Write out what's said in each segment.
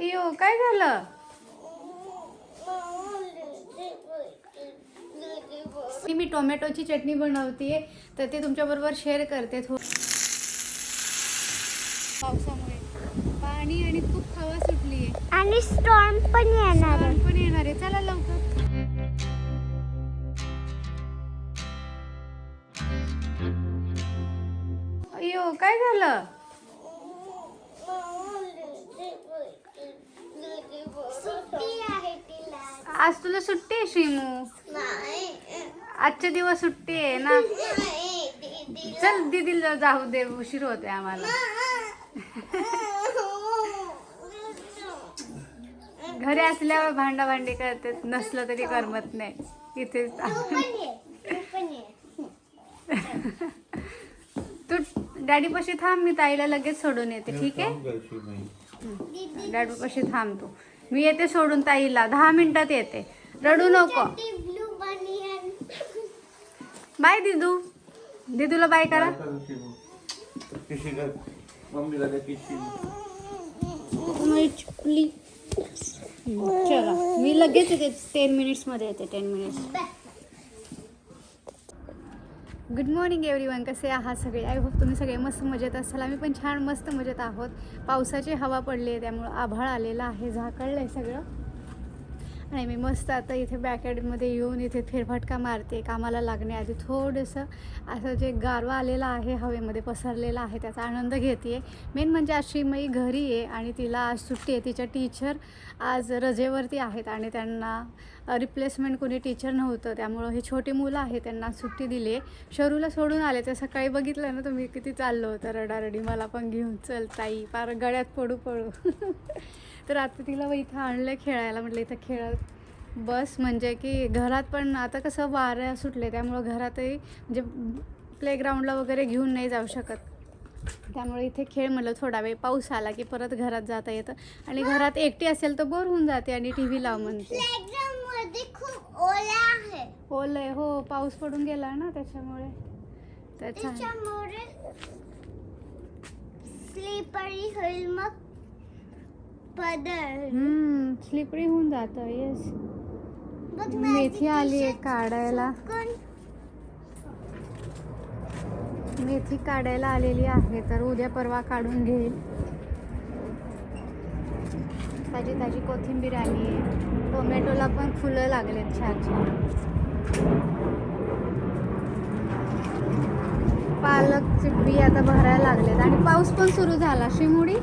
अयो काय झालं? मी टोमॅटोची चटणी बनवते तर ते तुमच्याबरोबर शेअर करते थो पावसामुळे. पाणी आणि खूप हवा सुटली आहे आणि स्टॉर्म पण येणार आहे. पण येणार आहे. चला लवकर. अयो काय झालं सुट्टी आहे तिला आज तुला सुट्टी आहे श्रीमू? आजचे दिवस सुट्टी आहे ना? चल दीदीला जाऊ दे उशीर होते आम्हाला. घरी असल्यावर भांडा भांडी करते नसलं तरी करमत नाही. इथे तू डॅडी पशी थांब मी ताईला लगेच सोडून येते ठीक आहे? डॅडू पशी थांब तू. मी येते सोडून ताईला. दहा मिनिटात येते. रडू नको. बाय दिदू. दिदूला बाय करा. चला. मी लगेच येते. टेन मिनिट्समध्ये येते. Ten minutes good morning everyone कसे आहात सगळे? आय होप तुम्ही सगळे मस्त मजेत असाल. आम्ही पण छान मस्त मजेत आहोत. पावसाची हवा पडली आहे त्यामुळं आभाळ आलेलं आहे. झाकळलं आहे सगळं. आणि मी मस्त आता इथे बॅकॅडमध्ये येऊन इथे फेरफटका मारते. कामाला लागण्याआधी थोडंसं असं जे गारवा आलेला आहे हवेमध्ये पसरलेला आहे त्याचा आनंद घेते मेन म्हणजे आज श्रीमयी घरी आहे आणि तिला आज सुट्टी आहे. तिच्या टीचर आज रजेवरती आहेत आणि त्यांना रिप्लेसमेंट कोणी टीचर नव्हतं. त्यामुळं हे छोटी मुलं आहेत त्यांना सुट्टी दिली आहे शरूला सोडून आले. तर सकाळी बघितलं ना तुम्ही किती चाललं होतं रडारडी. मला पण घेऊन चल ताई पार गळ्यात पडू पडू. तर आता तिला व इथं आणलं खेळायला म्हटलं इथं खेळत बस म्हणजे की घरात पण आता कसं वारं सुटले त्यामुळं घरातही म्हणजे प्लेग्राऊंडला वगैरे घेऊन नाही जाऊ शकत. त्यामुळे इथे खेळ म्हटलं थोडा वेळ पाऊस आला की परत घरात जाता येतं. आणि घरात एकटी असेल तर बोर होऊन जाते आणि टी व्ही लाव म्हणते. ओला आहे. ओलय हो पाऊस पडून गेला ना त्याच्यामुळे. त्याच्या त्याच्यामुळे स्लीपरी होईल मग. पदर. हम्म स्लिपरी होऊन जातं येस बघ मेथी आली आहे काढायला. कोण मेथी काढायला आलेली आहे तर उद्या परवा काढून घेईल. ताजी ताजी कोथिंबीर आली आहे. टोमॅटोला पण फुलं लागलेत छान छान पालकचे बी आता भरायला लागलेत. आणि पाऊस पण सुरू झाला शिमुडी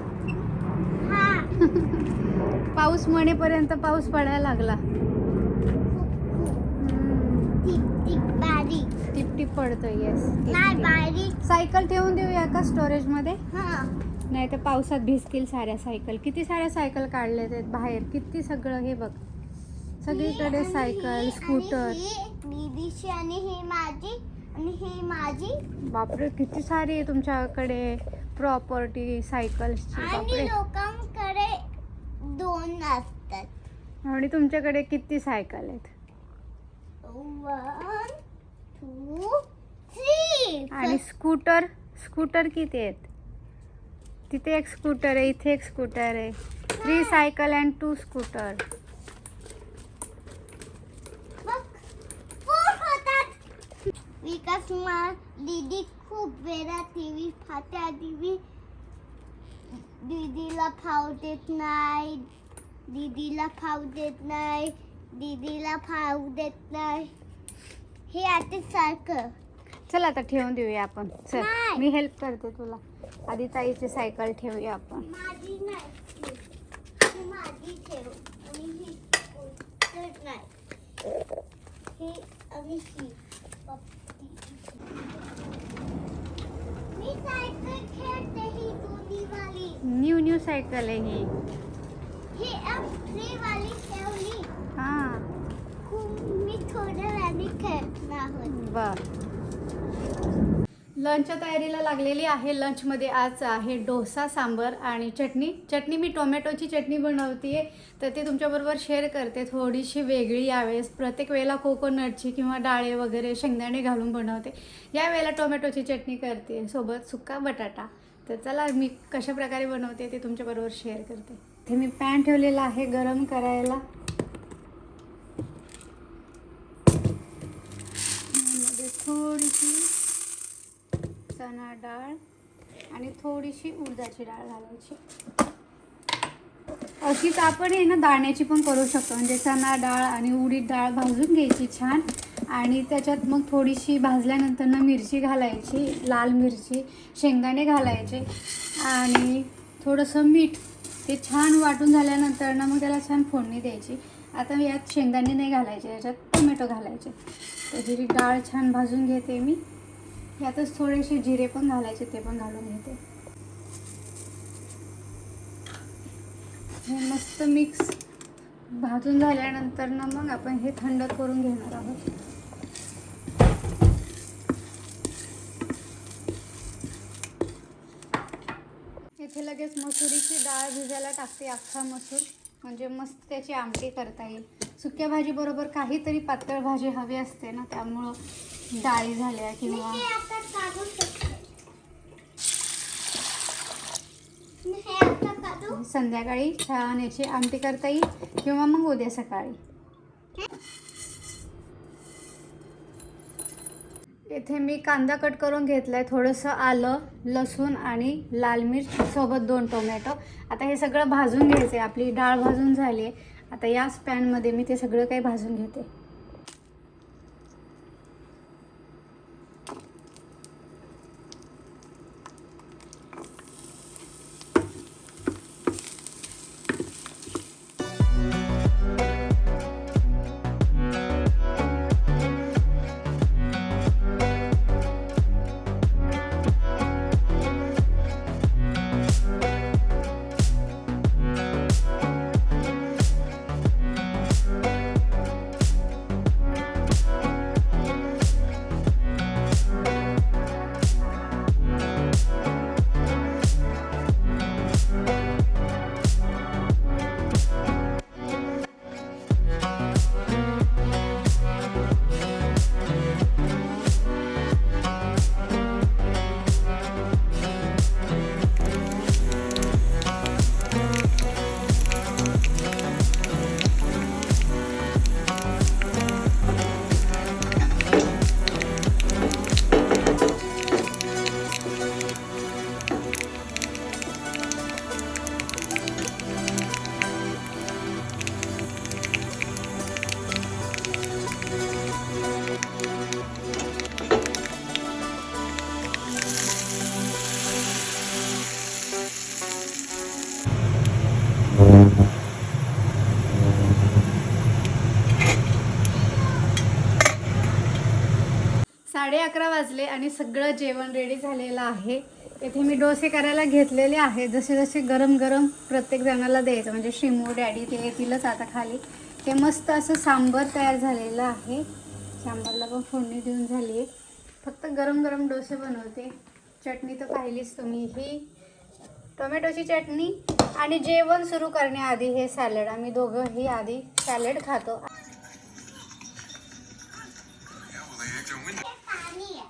पाऊस म्हणेपर्यंत पाऊस पडायला लागला. टिप टिप पडतोय येस बारीक. सायकल ठेवून देऊया का स्टोरेजमध्ये हा. नाही तर पावसात भिजतील साऱ्या सायकल किती साऱ्या सायकल काढले आहेत बाहेर? किती सगळं हे बघ. सगळीकडे सायकल स्कूटर आणि ही माझी आणि ही माझी. बापरे किती सारी आहे तुमच्याकडे प्रॉपर्टी सायकल्सची बापरे. लोकांकडे दोन असतात. आणि तुमच्याकडे किती सायकल आहेत? वन टू थ्री आणि स्कूटर स्कूटर किती आहेत? तिथे एक स्कूटर आहे इथे एक स्कूटर आहे. Three cycle and two scooter बघ फोर होतात. विकास मा दीदी खूप वेळा टीव्ही पाहत्या दीदी दीदीला फाव देत नाही. दीदीला फाव देत नाही. दीदीला फाव देत नाही. हे आता सारखं. चल आता ठेवून देऊया आपण. चल नाही. मी हेल्प करते तुला. आधी ताईची सायकल ठेवूया आपण. माझी नाही. ही माझी ठेव. आणि ही नाही. हे आणि ही. पप्पी. मी सायकल खेळते. वेळाने खेळणार आहोत बर. लंचच्या तयारीला लागलेली आहे. लंचमध्ये आज आहे डोसा सांबर आणि चटणी. चटणी मी टोमॅटोची चटणी बनवते तर ते तुमच्याबरोबर शेअर करते. थोडीशी वेगळी यावेळेस. प्रत्येक वेळेला कोकोनटची किंवा डाळे वगैरे शेंगदाणे घालून बनवते. या वेळेला टोमॅटोची चटणी करते. सोबत सुक्का बटाटा. तर चला मी कशा प्रकारे बनवते ते तुमच्याबरोबर शेअर करते. ते मी पॅन ठेवलेला आहे गरम करायला. थोडीशी चणा डाळ आणि थोडीशी उडदाची डाळ घालायची. अशीच आपण आहे ना दाण्याची पण करू शकतो. म्हणजे चणा डाळ आणि उडीद डाळ भाजून घ्यायची छान. आणि त्याच्यात मग थोडीशी भाजल्यानंतर ना मिरची घालायची लाल मिरची शेंगदाणे घालायचे आणि थोडंसं मीठ. ते छान वाटून झाल्यानंतर ना मग त्याला छान फोडणी द्यायची. आता यात शेंगदाणे नाही घालायचे याच्यात टोमॅटो घालायचे. त्याची जी डाळ छान भाजून घेते मी. यातच थोडेसे जिरे पण घालायचे ते पण घालून घेते. हे मस्त मिक्स भाजून झाल्यानंतर ना मग आपण हे थंड करून घेणार आहोत इथे लगेच मसुरीची डाळ भिजायला टाकते अख्खा मसूर. म्हणजे मस्त त्याची आमटी करता येईल. सुक्या भाजी बरोबर काहीतरी पातळ भाजी हवी असते ना त्यामुळं डाळी झाल्या किंवा संध्याकाळी छान याची आमटी करता येईल किंवा मग उद्या सकाळी. इथे मी कांदा कट करून घेतलाय. थोडंसं आलं लसूण आणि लाल मिरसोबत सोबत दोन टोमॅटो. आता हे सगळं भाजून घ्यायचं आहे आपली डाळ भाजून झाली आहे आता याच पॅनमध्ये मी ते सगळं काही भाजून घेते. साडे अकरा वाजले आणि सगळं जेवण रेडी झालेलं आहे. इथे मी डोसे करायला घेतलेले आहे. जसे जसे गरम गरम प्रत्येक जणाला द्यायचं म्हणजे शिमू डॅडी ते येतीलच आता खाली. ते मस्त असं सांबर तयार झालेलं आहे. सांबारला पण फोडणी देऊन झाली आहे. फक्त गरम गरम डोसे बनवते. चटणी तर पाहिलीच तुम्ही ही. टोमॅटोची चटणी आणि जेवण सुरू करण्याआधी हे सॅलड. आम्ही दोघंही आधी सॅलड खातो.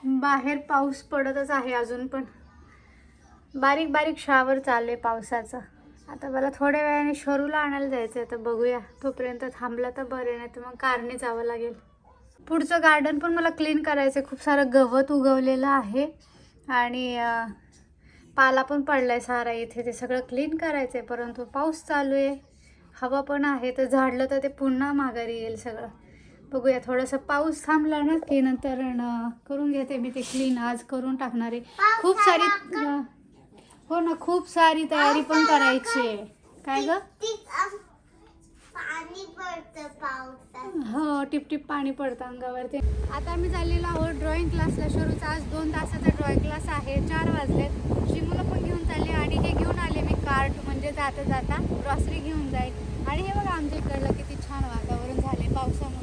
बाहेर पाऊस पडतच आहे अजून पण. बारीक बारीक शावर चालले आहे पावसाचा. आता मला थोड्या वेळाने शरूला आणायला जायचं आहे तर बघूया. तोपर्यंत थांबला तर बरे नाही तर मग कारने जावं लागेल. पुढचं गार्डन पण मला क्लीन करायचं आहे खूप सारं गवत उगवलेलं आहे. आणि पाला पण पडला आहे सारा इथे. ते सगळं क्लीन करायचं आहे परंतु पाऊस चालू आहे. हवा पण आहे. तर झाडलं तर ते पुन्हा माघारी येईल सगळं. बघूया थोडंसं पाऊस थांबला ना की नंतर न, करून घेते मी ते क्लीन आज करून टाकणार आहे. खूप सारी हो ना खूप सारी तयारी पण करायची आहे. काय ग? हो टिप टिप पाणी पडतं अंगावरती. आता आम्ही चाललेलो आहोत ड्रॉइंग क्लासला शरूचा आज दोन तासाचा ड्रॉइंग क्लास आहे. चार वाजलेत. शिमूला पण घेऊन चालले आणि हे घेऊन आले मी कार्ट म्हणजे जाता जाता ग्रॉसरी घेऊन जाईल. आणि हे बघा आमच्या इकडलं किती छान वातावरण झाले पावसामुळे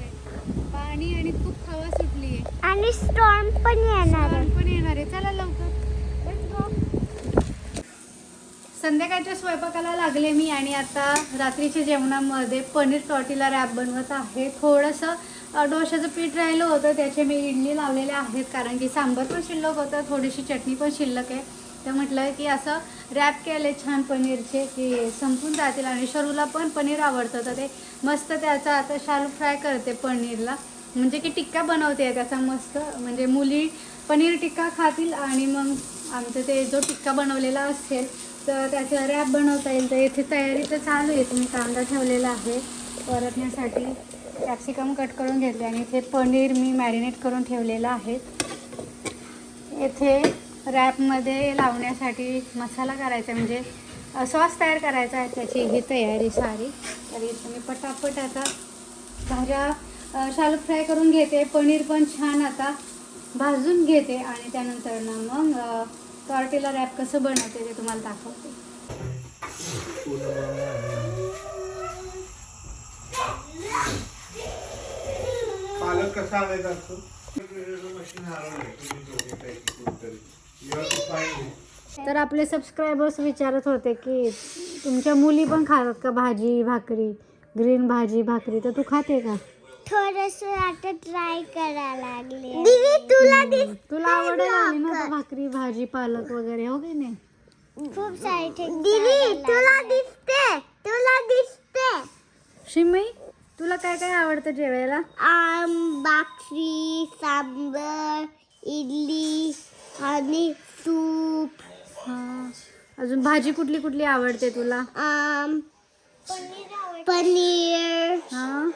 पाणी आणि खूप हवा सुटली आहे. आणि स्टॉर्म पण येणार आहे. पण येणार आहे. चला लवकर. Let's go. संध्याकाळच्या स्वयंपाकाला लागले मी आणि आता रात्रीच्या जेवणामध्ये पनीर टॉटीला रॅप बनवत आहे. थोडंसं अ, डोशाचं पीठ राहिलं होतं त्याचे मी इडली लावलेल्या आहेत कारण की सांबर पण शिल्लक होतं थोडीशी चटणी पण शिल्लक आहे. तर म्हटलं की असं रॅप केले छान पनीरचे की संपून जातील आणि शरूला पण पनीर आवडतं. तर ते मस्त त्याचा आता शालू फ्राय करते पनीरला. म्हणजे की टिक्का बनवते त्याचा मस्त म्हणजे मुली पनीर टिक्का खातील आणि मग आमचं ते जो टिक्का बनवलेला असेल तर त्याचा रॅप बनवता येईल. तर येथे तयारी तर चालू आहे. तुम्ही कांदा ठेवलेला आहे परतण्यासाठी. कॅप्सिकम कट करून घेतले आणि इथे पनीर मी मॅरिनेट करून ठेवलेलं आहे. येथे रॅपमध्ये लावण्यासाठी मसाला करायचा आहे, म्हणजे सॉस तयार करायचा आहे. त्याची ही तयारी सारी. तर इथे मी पटापट आता भाज्या शालू फ्राय करून घेते. पनीर पण छान आता भाजून घेते आणि त्यानंतर ना मग टॉर्टेला रॅप कसं बनवते ते तुम्हाला दाखवते. पालक कसा आणायचा असतो? मशीन हरवलं तर आपले सबस्क्रायबर्स विचारत होते की तुमच्या मुली पण खातात का भाजी भाकरी? ग्रीन भाजी भाकरी. तर तू खाते का? थोडस आता ट्राय करायला लागले दीदी तुला तुला आवड आली ना भाकरी भाजी पालक वगैरे हो की नाही? खूप सारे दीदी तुला दिसते तुला दिसते शिमई तुला काय काय आवडतं जेवायला? आम भाकरी सांबर इडली आणि सूप. हा. अजून भाजी कुठली कुठली आवडते तुला? आम पनीर. हा.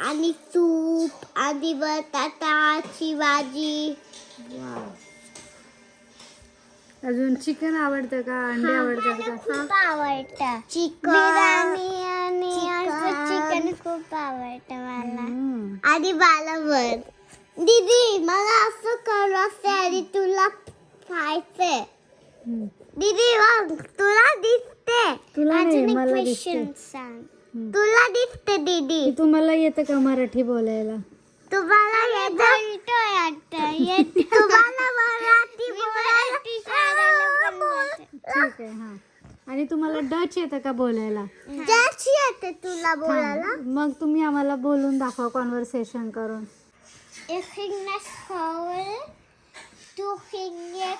आणि सूप आणि बटाटाची भाजी. अजून चिकन आवडतं का? अंडे आवडतात का? खूप आवडतं. चिकन बिर्याणी आणि चिकन. खूप आवडतं मला. आणि बालावर. दीदी मला असं करायचं आणि तुला खायचंय. दीदी बघ तुला दिसते तुला नाही, अजून एक मला दिसते. सांग. तुला दिसते दीदी. तुम्हाला येतं का मराठी बोलायला? तुम्हाला मराठी बोलायला ठीक आहे हा. आणि तुम्हाला डच येतं का बोलायला? ज्याची येते तुला बोलायला. हा. मग तुम्ही आम्हाला बोलून दाखवा कॉन्व्हर्सेशन करून. Ik ging naar school. Toen ging ik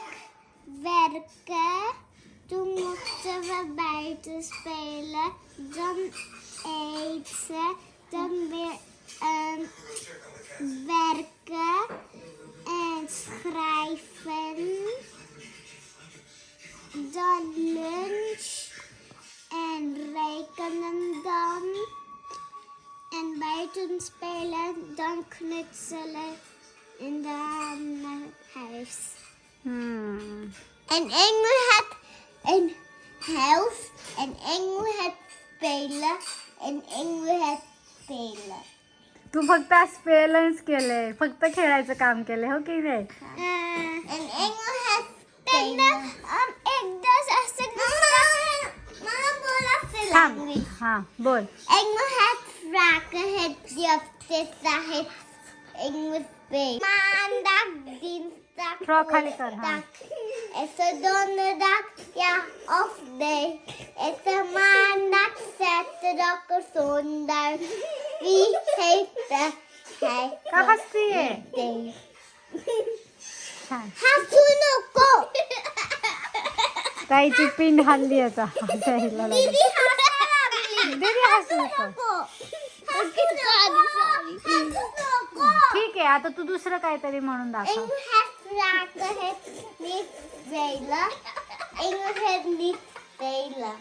werken. Toen mochten we buiten spelen, dan eten, dan weer um, werken en schrijven, dan lunch en rekenen dan. En buiten spelen, dan knutselen en dan naar huis. Hmm. En Engel heb het een huis en ik moet het spelen en ik moet het spelen. तू फक्त स्पेलन्स केलंय फक्त खेळायचं काम केलंय हो की नाही En ik moet het spelen. Um, ik dus als ik Mama, mama bola थांब film. हा बोल Ik moet het vragen, het justice, het ik moet spelen. Maandag, dinsdag, Frog खाली कर, हा. woensdag. Is er donderdag, ja of nee? Is er maandag, zaterdag of zondag? Wie heeft de hij? का हसतीये Nee. छान Hasunuko! ताईची पिंड हल्ली आता हसायला लागली. दीदी हसू नको. ठीक आहे आता तू दुसरं काहीतरी म्हणून दाखव vragen, het Spelen. Ik mag het niet spelen.